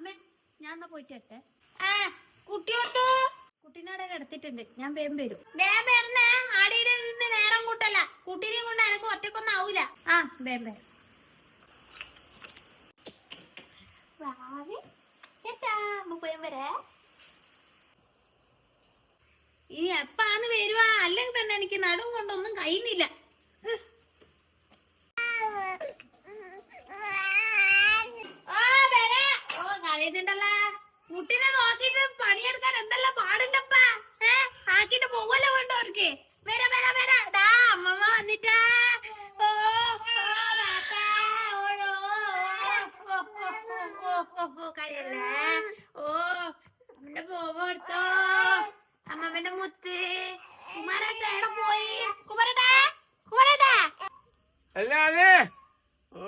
അമ്മേ ഞാൻ എന്നാ പോയിട്ട് വരട്ടെ? ആ കുട്ടിയോട്ടു കുട്ടീനോടെ കിടത്തിട്ടുണ്ട് ഞാൻ വേം വരും. വേഗം വരണേ. ആടിയുടെ നിന്ന് നേരം കൂട്ടല്ല. കുട്ടീനെയും കൊണ്ട് എനക്ക് ഒറ്റക്കൊന്നും ആവൂല. ആ വേഗം വരേ. ഇനി എപ്പാന്ന് വരുവാ. അല്ലെങ്കിൽ തന്നെ എനിക്ക് നടുവും കൊണ്ടൊന്നും കഴിയുന്നില്ല ഉഹ്. ആ, വരാ. ഓ, കളയുന്നുണ്ടല്ലോ. കുട്ടീനെ നോക്കിട്ട് പണിയെടുക്കാൻ എന്തെല്ലാം പാടുണ്ടപ്പാ ഏ ആക്കിട്ട് പോവല്ലോ വേണ്ട അവർക്ക് വരാ വരാ വരാ ദാ അമ്മമ്മ വന്നിട്ടാ ഓ, ഓ, ബാപ്പാ. ഓടോ. ഓ, ഓ, ഓ, ഓ, ഓ, ഓ, കഴിയല്ലേ ഓ അമ്മന്റെ പോവോ എടുത്തോ അമ്മമ്മന്റെ മുത്ത് കുമാരേട്ട എവിടെ പോയി കുമാരേട്ടാ കുമാരേട്ടാ അല്ലാതെ ഓ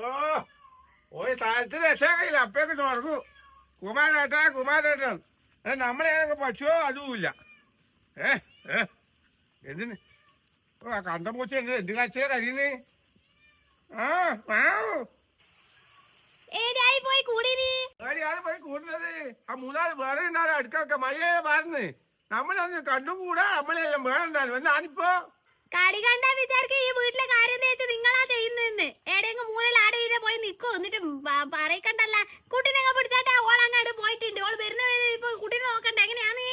ഒരു സ്ഥലത്ത് രക്ഷയില്ല അപ്പയൊക്കെ തുറക്കൂ. കുമാരേട്ടാ കുമാരേട്ടൻ നമ്മളെ ഏതൊക്കെ പശുവോ അതുമില്ല. ഏ ഏ എന്തിന്? ഓ ആ കണ്ട പൂച്ച എന്ത് എന്ത് കച്ചേ കരിയുന്നേ ആ വാവ്. പോയി കൂടുന്നത് ആ മൂന്നാൽ വേറെ ഉണ്ടാലും അടുക്കൊക്കെ മഴയെ പാർന്ന് നമ്മളൊന്ന് കണ്ടുകൂടാ നമ്മളെല്ലാം വേണം എന്തായാലും ഞാനിപ്പോ കളി കണ്ടാ വിചാരിക്കും ഈ വീട്ടിലെ കാര്യം തേച്ച് നിങ്ങളാ ചെയ്യുന്നതെന്ന്. എവിടെയെങ്കിലും മൂലയിൽ ആടെ പോയി നിക്കോ? എന്നിട്ട് പറയിക്കണ്ടല്ല കുട്ടീനെ പിടിച്ചാട്ടാ ഓളങ്ങാട് പോയിട്ടുണ്ട്. ഓൾ വരുന്ന വരെ ഇപ്പൊ കുട്ടീനെ നോക്കണ്ട. എങ്ങനെയാന്ന്?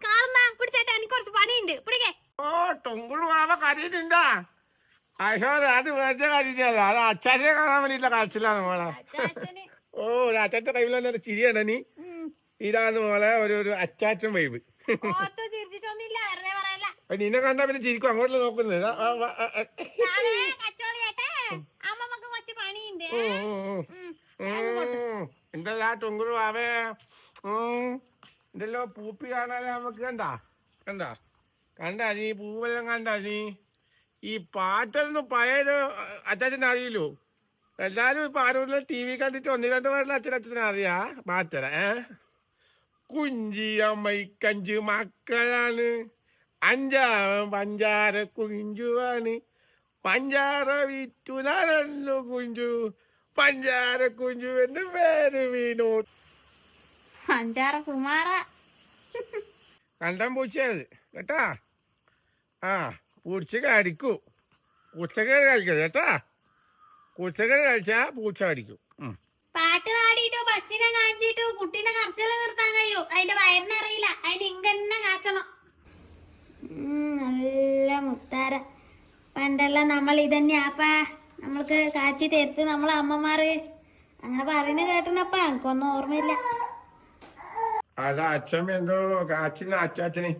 കാണുന്ന പിടിച്ചാട്ടാ എനിക്ക് കുറച്ച് പണിയുണ്ട്. പിടിക്കേ. ഓ ടൊങ്കുളു മാമ കരയുന്നുണ്ടാ? അശോദ അത് വെറുതെ കരഞ്ഞല്ല അത് അച്ചാച്ചനെ കാണാൻ വേണ്ടിയിട്ടുള്ള കാഴ്ചയിലാണ് മോളെ. ഓ ഒരു ചിരിയാണ് നീ ഇതാണ് മോളെ ഒരു ഒരു അച്ചാച്ചൻ വൈബ് ഓർത്ത് ചിരിച്ചിട്ടൊന്നുമില്ല വെറുതെ പറയല്ല അപ്പൊ നിന്നെ കണ്ടാ പിന്നെ ചിരിക്കും. അങ്ങോട്ട് നോക്കുന്നത്? ആ, ആ, ആവേ. എന്തല്ലാ എന്തല്ലോ പൂപ്പി കാണാതെ നമുക്ക് കണ്ടാ? കണ്ടാ? കണ്ടാ നീ പൂവെല്ലാം കണ്ടാ നീ? ഈ പാട്ടൊന്നും പഴയത് അച്ചാച്ചനെ അറിയില്ലോ. എല്ലാരും ഇപ്പൊ ആരോടും ടി വി കണ്ടിട്ട് ഒന്ന് രണ്ട് പേരുടെ അച്ഛൻ അച്ഛനെ അറിയാ? പാട്ടര ഏ? കുഞ്ചി അമ്മയ്ക്കഞ്ച് മക്കളാണ്. അഞ്ചാം പഞ്ചാര കുഞ്ചുവാണ്. പഞ്ചാര വിറ്റു നടന്നു കുഞ്ചു. പഞ്ചാര കുഞ്ചു എന്ന് പേര് വിനോദ് പഞ്ചാര കുമാര. കണ്ടം പൂച്ചത് കേട്ടാ? ആ പൂച്ച കടിക്കൂ. പൂച്ചകൾ കഴിക്കരുത് കേട്ടാ? പൂച്ചകൾ കഴിച്ചാ പൂച്ച കടിക്കും. പാട്ട് പാടിയിട്ടോ ബസ്സിനെ കാണിച്ചിട്ടോ കുട്ടീനെ കറച്ചൽ നിർത്താൻ കഴിയൂ. അതിന്റെ വയറിനറിയില്ല അതിന് ഇങ്ങനെ കാച്ചണം. നല്ല മുത്താര. പണ്ടെല്ലാം നമ്മൾ ഇതന്നെയാപ്പാ നമ്മൾക്ക് കാച്ചി തരുത്ത് നമ്മളെ അമ്മമാര്. അങ്ങനെ പറയുന്നത് കേട്ടണപ്പാ എനിക്കൊന്നും ഓർമ്മയില്ല. അല്ല അച്ഛൻ എന്തോ അച്ഛന് അച്ചാച്ചന്.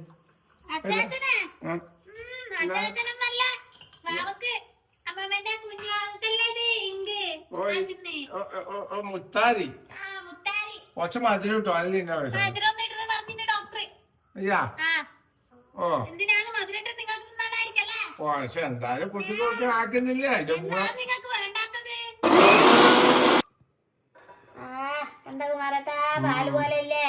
മുത്താരി. മധുരം കിട്ടും അതിലുണ്ടാവും എന്തിനാണ് മധുരട്ട് നിങ്ങൾക്ക് തിന്നാനായിരിക്കല്ലേ? ഓ പക്ഷെ എന്തായാലും കുട്ടി കുറച്ച് ആക്കുന്നില്ല? നിങ്ങൾക്ക് വേണ്ടാത്തത് എന്താ കുമാരട്ടാ? പാൽ പോലെയല്ലേ?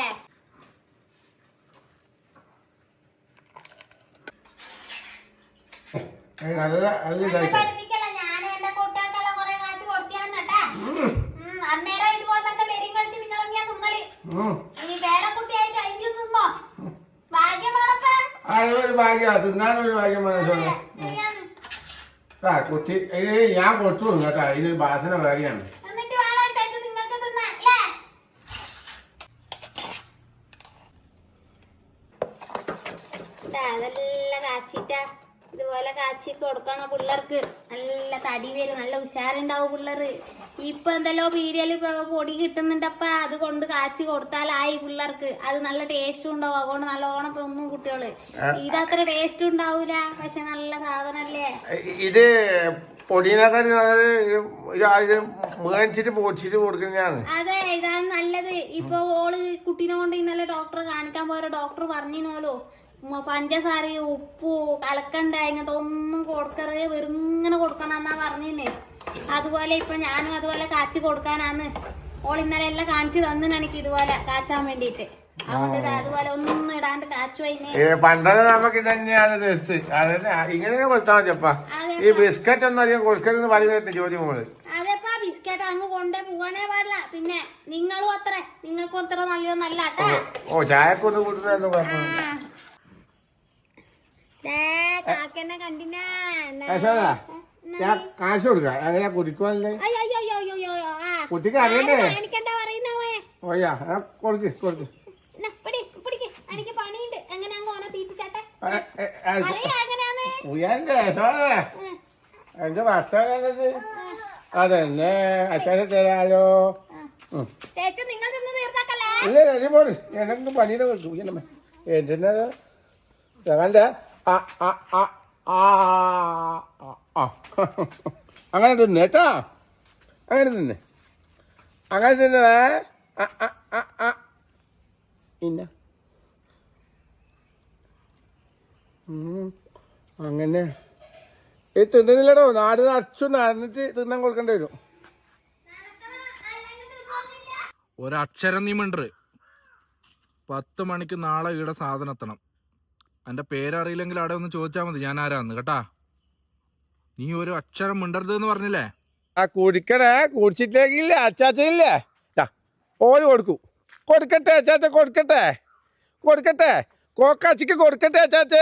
നല്ല നല്ല ഇതായിട്ട്. പഠിപ്പിക്കല ഞാൻ എന്റെ കൂട്ടുകാർക്കെല്ലാം കുറെ കാച്ചു കൊടുത്തിയാന്നട്ടാ അന്നേരം ഇതുപോലത്തെ പേരും കളിച്ച് നിങ്ങൾ ഞാൻ തിന്നൽ ഉം. ഇനി വേറെ കുട്ടിയായിട്ട് അതിന് തിന്നോ ഭാഗ്യമാണപ്പാ ഭാഗ്യമാണ് തിന്നാനൊരു ഭാഗ്യം മനസ്സിലായി ശരിയാണ്. ആ കൊച്ചി ഇത് ഞാൻ കൊടുത്തു കേട്ടോ. ഇതേറ്റ് നിങ്ങൾക്ക് തിന്നാൻ അതെല്ലാം കാച്ചിട്ടാ. ഇതുപോലെ കാച്ചി കൊടുക്കണം പിള്ളേർക്ക്. നല്ല തടി വരും നല്ല ഉഷാറുണ്ടാവും പിള്ളേർ ഇപ്പൊ എന്തല്ലോ പീരിയൽ ഇപ്പൊ പൊടി കിട്ടുന്നുണ്ടപ്പ അത് കൊണ്ട് കാച്ചി കൊടുത്താലായി പിള്ളേർക്ക്. അത് നല്ല ടേസ്റ്റും ഉണ്ടാവും. അതുകൊണ്ട് നല്ലോണം തിന്നും കുട്ടികൾ. ഇതത്ര ടേസ്റ്റ് ഉണ്ടാവൂല. പക്ഷെ നല്ല സാധനല്ലേ? ഇത് പൊടിയിനെക്കാട്ടി ഇത് മേടിച്ചിട്ട് പൊടിച്ചിട്ട് കൊടുക്കുന്നതാണ്. അതെ ഇതാണ് നല്ലത്. ഇപ്പൊ ഓൾ കുട്ടീനെ കൊണ്ട് ഇന്നലെ ഡോക്ടറെ കാണിക്കാൻ പോയ ഡോക്ടർ പറഞ്ഞിരുന്നോലോ പഞ്ചസാര ഉപ്പു കലക്കണ്ട ഇങ്ങനത്തെ ഒന്നും കൊടുക്കരുത്. വെറും ഇങ്ങനെ കൊടുക്കണം എന്നാ പറഞ്ഞില്ലേ അതുപോലെ ഇപ്പൊ ഞാനും അതുപോലെ കാച്ചി കൊടുക്കാനാന്ന്. ഓൾ ഇന്നലെ എല്ലാം കാണിച്ചു തന്നു എനിക്ക് ഇതുപോലെ കാച്ചാൻ വേണ്ടിട്ട് അതുകൊണ്ട് ഇത് അതുപോലെ ഒന്നും ഇടാണ്ട് കാച്ചു അതിനെ. പണ്ടത് നമുക്ക് തന്നെയാണ് ഇങ്ങനെ കൊടുത്താൽ മതിയപ്പാ ഈ ബിസ്ക്കറ്റ് ഒന്നും അധികം കൊടുക്കരുതെന്ന് പറയുന്നത് ചോദ്യം മോൾ? അതെപ്പാ ബിസ്ക്കറ്റ് അങ്ങ് കൊണ്ടേ പോവാനേ പാടില്ല. പിന്നെ നിങ്ങളും അത്ര. നിങ്ങൾക്കും അത്ര നല്ലതൊന്നല്ല ഓ ചായക്കൊന്ന് കൂട്ടുന്നു കുഴപ്പമില്ല കാക്കന്നെ കണ്ടിനാ എന്നാ? യശോദാ ഞാൻ കാശ് കൊടുക്കാം. എങ്ങനെയാ കുടിക്കുവല്ലേ കുട്ടിക്ക് അറിയണ്ടേ? ഓയ്യാ കൊടുക്ക് കൊടുക്ക്. എന്റെ ഭക്ഷണത് അതെന്നെ അച്ഛനെ തരാലോ. ഇല്ല പണിയുടെ കൊടുക്കും എന്തെന്നത് കണ്ട ആ ആ ആ ആ ആ, ആ അങ്ങനെ തിന്നു കേട്ടോ. അങ്ങനെ തിന്നെ. അങ്ങനെ തിന്നേ. പിന്നെ? അങ്ങനെ. ഈ തിന്നുന്നില്ലടോ നാട് അച്ചു നടന്നിട്ട് തിന്നാൻ കൊടുക്കേണ്ടി വരും. ഒരക്ഷരം നീ മിണ്ടറ് പത്ത് മണിക്ക് നാളെ ഈടെ സാധനം എത്തണം. എന്റെ പേരറിയില്ലെങ്കിൽ അവിടെ ഒന്ന് ചോദിച്ചാൽ മതി ഞാൻ ആരാന്ന് കേട്ടാ? നീ ഒരു അക്ഷരം മിണ്ടരുത് എന്ന് പറഞ്ഞില്ലേ? ആ കുടിക്കണേ കുടിച്ചിട്ടില്ലെങ്കിലേ അച്ചാച്ചനില്ലേ? ഓര് കൊടുക്കൂ. കൊടുക്കട്ടെ അച്ചാച്ച കൊടുക്കട്ടെ. കൊടുക്കട്ടെ കോക്കാച്ചിക്ക് കൊടുക്കട്ടെ അച്ചാച്ച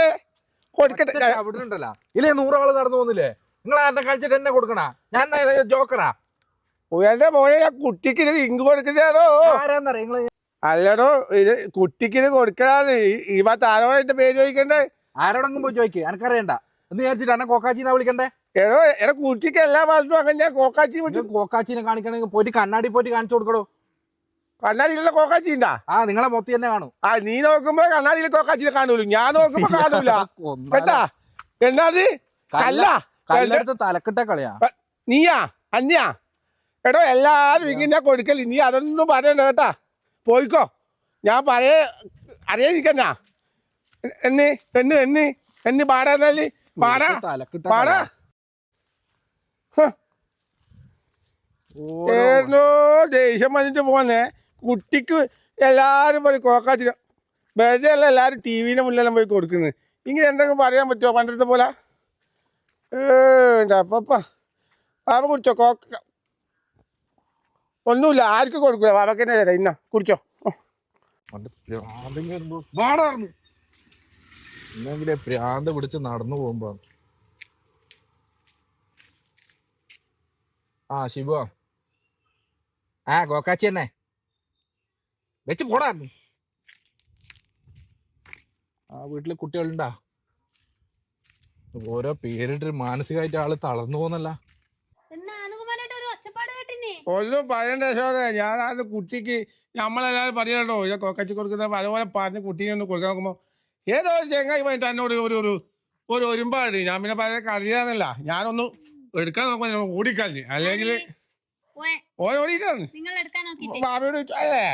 കൊടുക്കട്ടെ അവിടെ ഉണ്ടല്ലോ ഇല്ലേ നൂറാൾ നടന്നു പോകുന്നില്ലേ നിങ്ങൾ ആരുടെ കളിച്ചിട്ട് എന്നെ കൊടുക്കണ? ഞാൻ ജോക്കറാ? എന്റെ മോനെ ഞാൻ കുട്ടിക്ക് ഇങ്ക് കൊടുക്കണോ ആരാന്നറിയ? നിങ്ങൾ അല്ലടോ ഇത് കുട്ടിക്ക് ഇത് കൊടുക്കാന്ന് ഈ- താരോടെ എന്റെ പേര് ചോദിക്കണ്ടേ? ആരോടെങ്കിലും പോയി ചോദിക്കേ എനക്കറിയണ്ട എന്ന് വിചാരിച്ചിട്ട് എന്നെ കോക്കാച്ചിന്നാ വിളിക്കണ്ടേ? എടോ എടാ കുട്ടിക്ക് എല്ലാ ഭാഗത്തും അങ്ങനെ ഞാൻ കോക്കാച്ചി വിളിച്ചു. കോക്കാച്ചിനെ കാണിക്കണമെങ്കിൽ പോയിട്ട് കണ്ണാടി പോയിട്ട് കാണിച്ചു കൊടുക്കടോ. കണ്ണാടിയിലുള്ള കോക്കാച്ചി ഉണ്ടാ ആ നിങ്ങളെ മൊത്തം തന്നെ കാണും. ആ നീ നോക്കുമ്പോ കണ്ണാടിയിൽ കോക്കാച്ചിനെ കാണൂലു. ഞാൻ നോക്കുമ്പോ കാണൂല. കേട്ടാ? എന്നാത് കല്ല കല്ലെടുത്ത് തലക്കിട്ട കളിയാ. നീയാ? അന്യാ? എടോ എല്ലാരും ഇങ്ങനെ കൊടുക്കൽ. നീ അതൊന്നും പറയണ്ട കേട്ടാ. പോയിക്കോ. ഞാൻ പറയ അറിയാതിരിക്കന്നാ എന്നി എന്ന് എന്ന് എന്ന് പാടാന്നാൽ പാടാ പാടാ. ഏതോ ദേഷ്യം വന്നിട്ട് പോന്നെ. കുട്ടിക്ക് എല്ലാരും പറയും കോക്കാച്ചി ബേജല്ല എല്ലാവരും ടി വിന്റെ മുന്നിലെല്ലാം പോയി കൊടുക്കുന്നത് ഇങ്ങനെ എന്തെങ്കിലും പറയാൻ പറ്റുമോ പണ്ടത്തെ പോലെ? ഏണ്ട അപ്പ പാപ്പ. കുടിച്ചോ കോക്ക. ഒന്നുമില്ല ആർക്കും കൊടുക്കില്ല പാപ്പക്ക് തന്നെ തരാം ഇന്ന വാടാർന്നു ഇന്നെങ്കിലേ പിടിച്ച് നടന്നു പോകുമ്പോ. ആ ശിവ. ആ കോക്കാച്ചി തന്നെ. വെച്ച് പോടാ. ആ വീട്ടിൽ കുട്ടികളുണ്ടാ. ഓരോ പേരിട്ട് മാനസികമായിട്ട് ആൾ തളർന്നു പോകുന്നല്ല എന്നാ അനുകുമാരായിട്ട് ഒരു ഒച്ചപ്പാട് കേട്ടിനെ ഒന്നും പറയണ്ട യശോദ. ഞാൻ അത് കുട്ടിക്ക് നമ്മളെല്ലാവരും പറയണ്ടോ ഇത് കൊക്കച്ചി കൊടുക്കുന്ന അതുപോലെ പറഞ്ഞ് കുട്ടീനെ ഒന്ന് കൊടുക്കാൻ നോക്കുമ്പോൾ ഏതോ ഒരു ചെങ്ങായി പോയിട്ട് എന്നോട് ഒരു ഒരു ഒരു ഒരുമ്പാട്. ഞാൻ പിന്നെ പറയാൻ കറിയാന്നല്ല ഞാനൊന്ന് എടുക്കാൻ നോക്കുമ്പോൾ ഓടിക്കളഞ്ഞ്. അല്ലെങ്കിൽ ഓൻ ബാബയോട് അല്ലേ?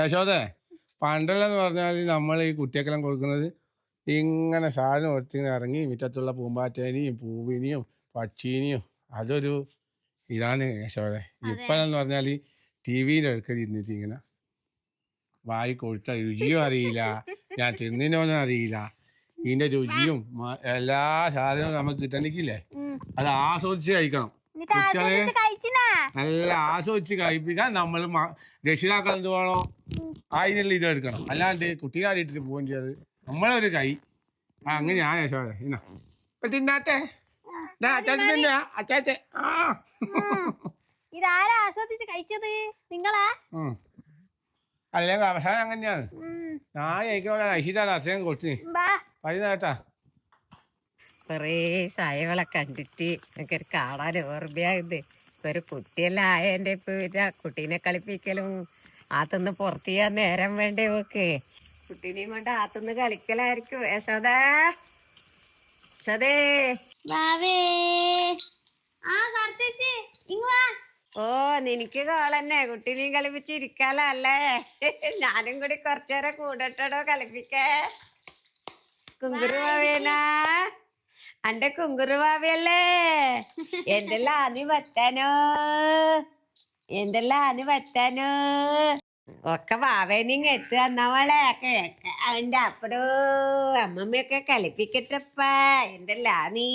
യശോദേ പണ്ടല്ലെന്ന് പറഞ്ഞാൽ നമ്മൾ ഈ കുട്ടിയൊക്കെല്ലാം കൊടുക്കുന്നത് ഇങ്ങനെ സാധനം ഒത്തിങ്ങനെ ഇറങ്ങി മുറ്റത്തുള്ള പൂമ്പാറ്റേനെയും പൂവിനെയും പക്ഷീനെയും അതൊരു ഇതാണ് യശോദ. ഇപ്പോഴെന്ന് പറഞ്ഞാൽ ടി വിയിൽ എടുക്കൽ ഇരുന്നിട്ട് ഇങ്ങനെ വായി കൊഴുത്ത രുചിയും അറിയില്ല. ഞാൻ തിന്നിനോന്നും അറിയില്ല. ഇതിന്റെ രുചിയും എല്ലാ സാധനവും നമുക്ക് കിട്ടണിക്കില്ലേ? അത് ആസ്വദിച്ച് കഴിക്കണം. കുട്ടികളെ- നല്ല ആസ്വദിച്ച് കഴിപ്പിക്കാൻ നമ്മൾ രക്ഷിതാക്കൾ എന്ത് വേണോ അതിനുള്ള ഇത് എടുക്കണം. അല്ലാണ്ട് കുട്ടികാരിട്ടിട്ട് പോവുകയും നമ്മളൊരു കൈ. ആ അങ്ങനെ ഞാൻ യശോദ ഇന്ന. തിന്നാട്ടെ ദാ അച്ചാച്ചൻ തിന്നാ, അച്ചാച്ചൻ. ആ. ഇതാരാ ആസ്വദിച്ച് കഴിച്ചത്? നിങ്ങളാ. അല്ലെങ്കിൽ അവസാനം അങ്ങനെയാണ്. ഞാൻ എനിക്കവിടെ അഹിതാണ് അച്ഛൻ കൊടുത്തിന് പറയുന്നേട്ടാ കൊറേ സായകളെ കണ്ടിട്ട് എനിക്കൊരു കാണാൻ ഓർമ്മയാകുന്നത് ഇപ്പൊ ഒരു കുട്ടിയെല്ലാം ആയതിന്റെ ഇപ്പൊ ഇവർ കുട്ടീനെ കളിപ്പിക്കലും ആത്തുനിന്ന് പുറത്തു ചെയ്യാൻ നേരം വേണ്ടേ ഓക്ക്. കുട്ടീനെയും കൊണ്ട് ആത്തുനിന്ന് കളിക്കലായിരിക്കും. യശോദ. ഓ നിനക്ക് കോളന്നെ കുട്ടീനെയും കളിപ്പിച്ചിരിക്കാലോ അല്ലേ? ഞാനും കൂടി കുറച്ചേരം കൂടട്ടടോ കളിപ്പിക്കേ. കുങ്കുറുവാവേനാ അന്റെ കുങ്കുറുവാവയല്ലേ എന്തെല്ലാം ആനി വത്താനോ? എന്തെല്ലാം ആനി വത്താനോ? ഒക്കെ വാവേനിങ് എത്തു തന്നവളെ അതിന്റെ അപ്പടോ അമ്മമ്മയൊക്കെ കളിപ്പിക്കട്ടപ്പാ. എന്തല്ലാ നീ?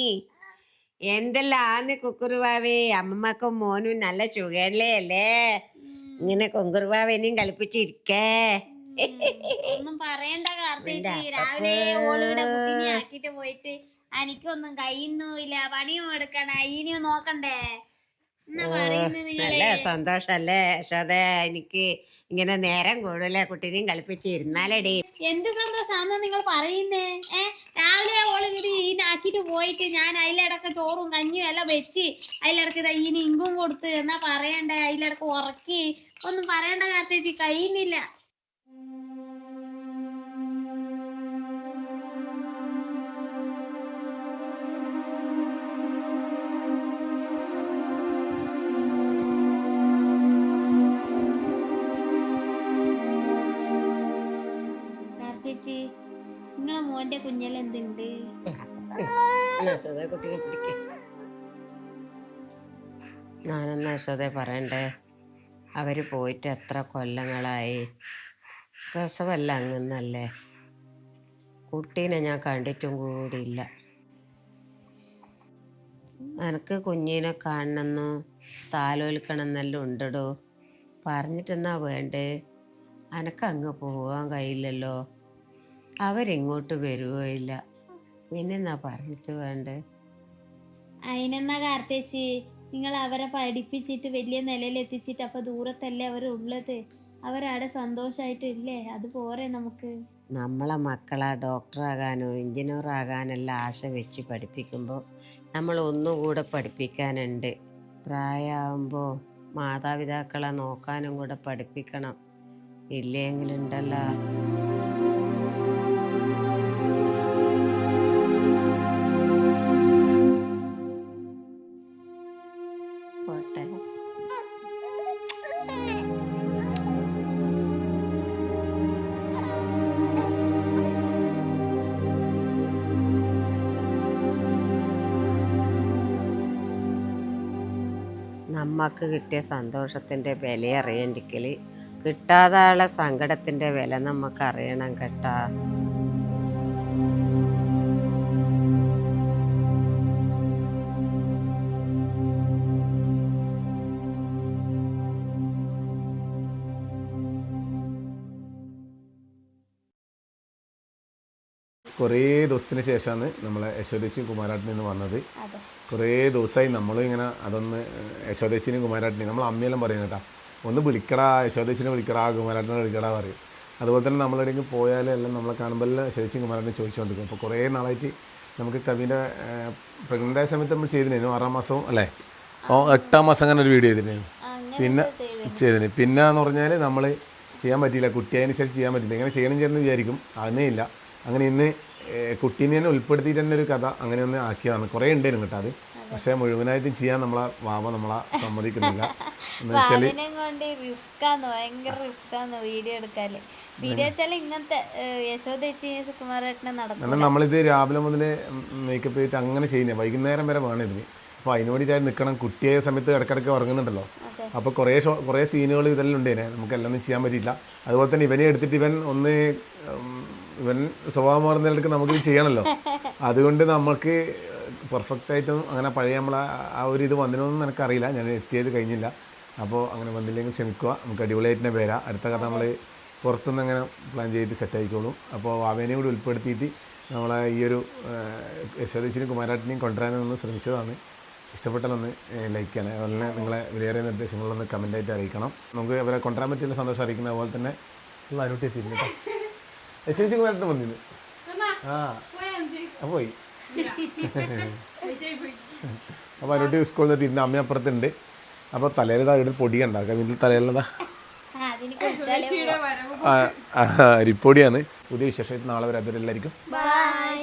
എന്തെല്ലാന്ന് കുക്കുറുവാവേ അമ്മമ്മക്ക് മോനും നല്ല സുഖല്ലേ അല്ലേ? ഇങ്ങനെ കുക്കുറുവാവേനെയും കളിപ്പിച്ചിരിക്കേ. ഒന്നും പറയണ്ട നിന്റെ രാവിലെ ആക്കിട്ട് പോയിട്ട് എനിക്കൊന്നും കഴിയുന്നുമില്ല പണിയും എടുക്കണ. ഇനിയും നോക്കണ്ടേ? എന്നാ പറയുന്നത് നല്ല നിങ്ങളെ സന്തോഷല്ലേ യശോദ? എനിക്ക് ഇങ്ങനെ നേരം കൂടുതലേ കുട്ടീനെയും കളിപ്പിച്ചിരുന്നാലടി എന്ത് സന്തോഷാന്ന് നിങ്ങൾ പറയുന്നേ? ഏ? രാവിലെ ഓൾ ഇങ്ങോട്ട് ഈനാക്കിട്ട് പോയിട്ട് ഞാൻ അതിലിടക്ക് ചോറും കഞ്ഞിയും എല്ലാം വെച്ച് അതിലിടക്ക് ഇതാ ഈന് ഇങ്കും കൊടുത്ത് എന്നാ പറയണ്ടേ? അതിലിടക്ക് ഉറക്കി. ഒന്നും പറയണ്ട കാത്തേച്ചി കഴിയുന്നില്ല കാർത്തേച്ചി നിങ്ങളെ മോന്റെ കുഞ്ഞലെന്തുണ്ട് എന്തുണ്ട്? ഞാനെന്നാ പറയണ്ടേ? അവർ പോയിട്ട് എത്ര കൊല്ലങ്ങളായി? പ്രസവല്ല അങ്ങനല്ലേ കുട്ടീനെ ഞാൻ കണ്ടിട്ടും കൂടിയില്ല. എനിക്ക് കുഞ്ഞിനെ കാണണമെന്നോ താലോലിക്കണമെന്നെല്ലാം ഉണ്ടടോ? പറഞ്ഞിട്ടെന്നാ വേണ്ടേ? എനക്ക് അങ്ങ് പോകാൻ കഴിയില്ലല്ലോ. അവരിങ്ങോട്ട് വരുവോ ഇല്ല പിന്നെന്നാ പറഞ്ഞിട്ട് വേണ്ടേ? അതിനെന്നാ കാർത്തേച്ചി? നിങ്ങൾ അവരെ പഠിപ്പിച്ചിട്ട് വലിയ നിലയിൽ എത്തിച്ചിട്ട് അപ്പൊ ദൂരത്തല്ലേ അവർ അവരുള്ളത് അവരവിടെ സന്തോഷായിട്ടില്ലേ? അത് പോരെ നമുക്ക്. നമ്മളെ മക്കളെ ഡോക്ടറാകാനോ എഞ്ചിനീയർ ആകാനെല്ലാം ആശ വെച്ച് പഠിപ്പിക്കുമ്പോൾ നമ്മൾ ഒന്നും കൂടെ പഠിപ്പിക്കാനുണ്ട്. പ്രായമാകുമ്പോൾ മാതാപിതാക്കളെ നോക്കാനും കൂടെ പഠിപ്പിക്കണം. ഇല്ലെങ്കിലുണ്ടല്ലോ. നമ്മക്ക് കിട്ടിയ സന്തോഷത്തിന്റെ വില അറിയണ്ടെങ്കിൽ കിട്ടാതാളെ സങ്കടത്തിന്റെ വില നമുക്ക് അറിയണം കേട്ടാ. കുറേ ദിവസത്തിന് ശേഷമാണ് നമ്മളെ യശോദേശിയും കുമാരാട്ടിനും നിന്ന് വന്നത്. കുറേ ദിവസമായി നമ്മളും ഇങ്ങനെ അതൊന്ന് യശോദേശിനും കുമാരാട്ടിനെയും നമ്മൾ അമ്മയെല്ലാം പറയും കേട്ടോ. ഒന്ന് വിളിക്കടാ യശോദേശിനെ വിളിക്കടാ കുമാരാട്ടിനെ വിളിക്കടാ പറയും. അതുപോലെ തന്നെ നമ്മളെവിടെയെങ്കിലും പോയാലും എല്ലാം നമ്മളെ കാണുമ്പോൾ എല്ലാം യശോദേശിയും കുമാരാട്ടിനെ ചോദിച്ചുകൊണ്ടിരിക്കും. അപ്പോൾ കുറേ നാളായിട്ട് നമുക്ക് കവിന്റെ പ്രഗ്നന്റ് ആയ സമയത്ത് നമ്മൾ ചെയ്തിരുന്നു ആറാം മാസവും അല്ലേ? ഓ എട്ടാം മാസം അങ്ങനെ ഒരു വീഡിയോ ചെയ്തിരുന്നു. പിന്നെ ചെയ്തിന് പിന്നെ എന്ന് പറഞ്ഞാൽ നമ്മൾ ചെയ്യാൻ പറ്റിയില്ല. കുട്ടിയായതിനു ശേഷം ചെയ്യാൻ പറ്റില്ല ഇങ്ങനെ ചെയ്യണം ചേർന്ന് വിചാരിക്കും. അതിനേ ഇല്ല. അങ്ങനെ ഇന്ന് കുട്ടീനെ തന്നെ ഉൾപ്പെടുത്തിയിട്ട് തന്നെ ഒരു കഥ അങ്ങനെ ഒന്ന് ആക്കിയതാണ്. കുറേ ഉണ്ടായിരുന്നു കേട്ടോ അത്. പക്ഷേ മുഴുവനായിട്ടും ചെയ്യാൻ നമ്മളെ വാവ നമ്മളെ സമ്മതിക്കുന്നില്ല. കൊണ്ട് റിസ്ക്കാന്ന് ഭയങ്കര റിസ്ക്കാന്ന് വീഡിയോ എടുക്കാൽ വീഡിയോ വെച്ചാൽ ഇങ്ങനത്തെ യശോദേച്ചി സുകുമാരേട്ടനെ നടക്കും നമ്മളിത് രാവിലെ മുതൽ മേക്കപ്പ് ചെയ്തിട്ട് അങ്ങനെ ചെയ്യുന്നത് വൈകുന്നേരം വരെ വേണം ഇതിന്. അപ്പോൾ അതിന് വേണ്ടിയിട്ടായി നിൽക്കണം കുട്ടിയായ സമയത്ത് ഇടക്കിടക്ക് ഉറങ്ങുന്നുണ്ടല്ലോ. അപ്പോൾ കുറേ ഷോ കുറേ സീനുകൾ ഇതെല്ലാം ഉണ്ടേനെ. നമുക്ക് എല്ലാം ഒന്നും ചെയ്യാൻ പറ്റിയില്ല. അതുപോലെ തന്നെ ഇവനെ എടുത്തിട്ട് ഇവൻ ഒന്ന് ഇവൻ സ്വഭാവം മാറുന്നതിലേക്ക് നമുക്ക് ഇത് ചെയ്യണമല്ലോ അതുകൊണ്ട് നമുക്ക് പെർഫെക്റ്റ് ആയിട്ടും അങ്ങനെ പഴയ നമ്മളെ ആ ഒരു ഇത് വന്നിനൊന്നും എനിക്കറിയില്ല. ഞാൻ എഡിറ്റ് ചെയ്ത് കഴിഞ്ഞില്ല. അപ്പോൾ അങ്ങനെ വന്നില്ലെങ്കിൽ ക്ഷമിക്കുക. നമുക്ക് അടിപൊളിയായിട്ട് തന്നെ വരാം. അടുത്ത കഥ നമ്മൾ പുറത്തുനിന്ന് അങ്ങനെ പ്ലാൻ ചെയ്തിട്ട് സെറ്റ് ആയിക്കോളും. അപ്പോൾ അവനെ കൂടി ഉൾപ്പെടുത്തിയിട്ട് നമ്മളെ ഈ ഒരു യശോദേശിനും കുമാരാട്ടിനെയും കൊണ്ടുവരാനൊന്ന് ശ്രമിച്ചതാണ്. ഇഷ്ടപ്പെട്ടാലൊന്ന് ലൈക്ക് ചെയ്യണം. അതുപോലെ നിങ്ങളെ വിലയേറിയ നിർദ്ദേശങ്ങളൊന്ന് കമന്റായിട്ട് അറിയിക്കണം. നമുക്ക് അവരെ കൊണ്ടുവരാൻ പറ്റിയുള്ള സന്തോഷം അറിയിക്കുന്ന അതുപോലെ തന്നെ ഉള്ള അനുട്ടി എത്തിയിരുന്നു കേട്ടോ യശോദേശി വന്നിന് ആ. പോയി അപ്പോൾ അനുട്ടി സ്കൂളിൽ നിന്ന് തിരിഞ്ഞ അമ്മ അപ്പുറത്തുണ്ട്. അപ്പോൾ തലയിലതാ ഇവിടെ പൊടി ഉണ്ടാക്കാം വീട്ടിൽ തലയിലതാ അരിപ്പൊടിയാണ്. പുതിയ വിശേഷത്തിൽ നാളെ വരെ. അതിലെല്ലായിരിക്കും ബൈ